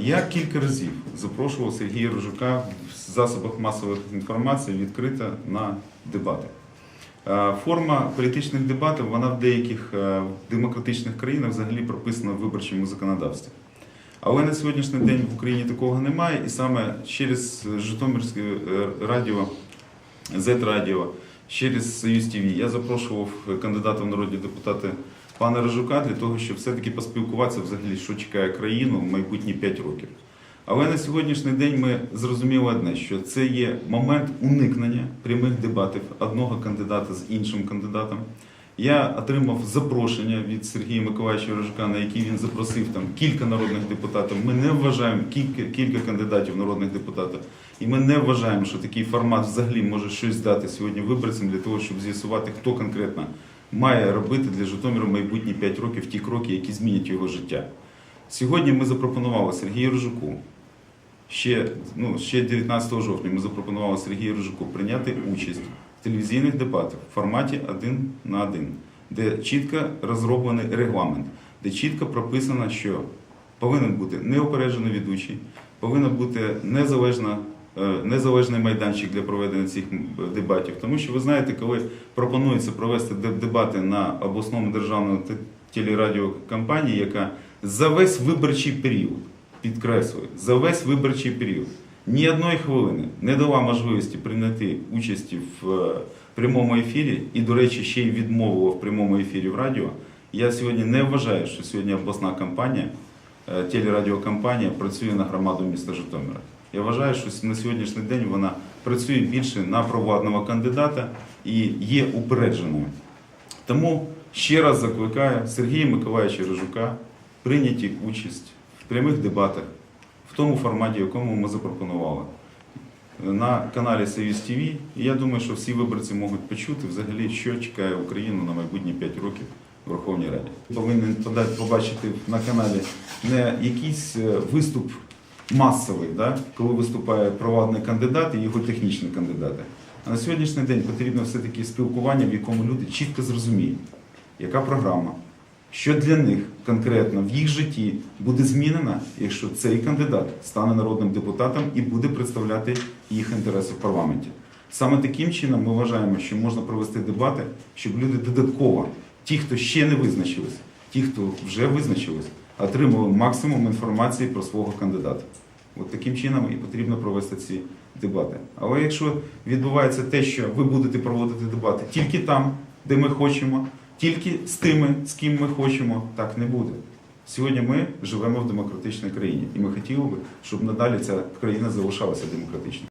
Я кілька разів запрошував Сергія Рожука в засобах масової інформації відкрито на дебати. Е, Форма політичних дебатів вона в деяких е, демократичних країнах взагалі прописана в виборчому законодавстві. Але на сьогоднішній день в Україні такого немає, і саме через Житомирське е, радіо, Z-радіо, через Союз ТВ я запрошував кандидата в народні депутати пана Рожука для того, щоб все-таки поспілкуватися взагалі, що чекає країну в майбутні 5 років. Але на сьогоднішній день ми зрозуміли одне, що це є момент уникнення прямих дебатів одного кандидата з іншим кандидатом. Я отримав запрошення від Сергія Миколаївича Рожука, на який він запросив там кілька народних депутатів. Ми не вважаємо кілька, кілька кандидатів народних депутатів, і ми не вважаємо, що такий формат взагалі може щось дати сьогодні виборцям для того, щоб з'ясувати, хто конкретно має робити для Житомира майбутні 5 років ті кроки, які змінять його життя. Сьогодні ми запропонували Сергію Рожуку. Ще, ну, ще 19 жовтня ми запропонували Сергію Рожуку прийняти участь в телевізійних дебатах в форматі один на один, де чітко розроблений регламент, де чітко прописано, що повинен бути неопереджений ведучий, повинен бути незалежна, незалежний майданчик для проведення цих дебатів. Тому що ви знаєте, коли пропонується провести дебати на обласному державному те- телерадіокомпанії, яка за весь виборчий період підкреслюю, за весь виборчий період ні одної хвилини не дала можливості прийняти участі в е, прямому ефірі, і, до речі, ще й відмовила в прямому ефірі в радіо. Я сьогодні не вважаю, що сьогодні обласна компанія, е, телерадіокомпанія працює на громаду міста Житомира. Я вважаю, що на сьогоднішній день вона працює більше на провладного кандидата і є упередженою. Тому ще раз закликаю Сергія Миколаївича Рожука прийняти участь в прямих дебатах в тому форматі, якому ми запропонували на каналі Союз ТВ. І я думаю, що всі виборці можуть почути взагалі, що чекає Україну на майбутні 5 років в Верховній Раді. Повинен побачити на каналі не якийсь е, виступ масовий, да? коли виступає провладний кандидат і його технічні кандидати. А на сьогоднішній день потрібно все-таки спілкування, в якому люди чітко зрозуміють, яка програма, що для них конкретно в їх житті буде змінено, якщо цей кандидат стане народним депутатом і буде представляти їх інтереси в парламенті. Саме таким чином ми вважаємо, що можна провести дебати, щоб люди додатково, ті, хто ще не визначились, ті, хто вже визначились, отримали максимум інформації про свого кандидата. От таким чином і потрібно провести ці дебати. Але якщо відбувається те, що ви будете проводити дебати тільки там, де ми хочемо, тільки з тими, з ким ми хочемо, так не буде. Сьогодні ми живемо в демократичній країні, і ми хотіли би, щоб надалі ця країна залишалася демократичною.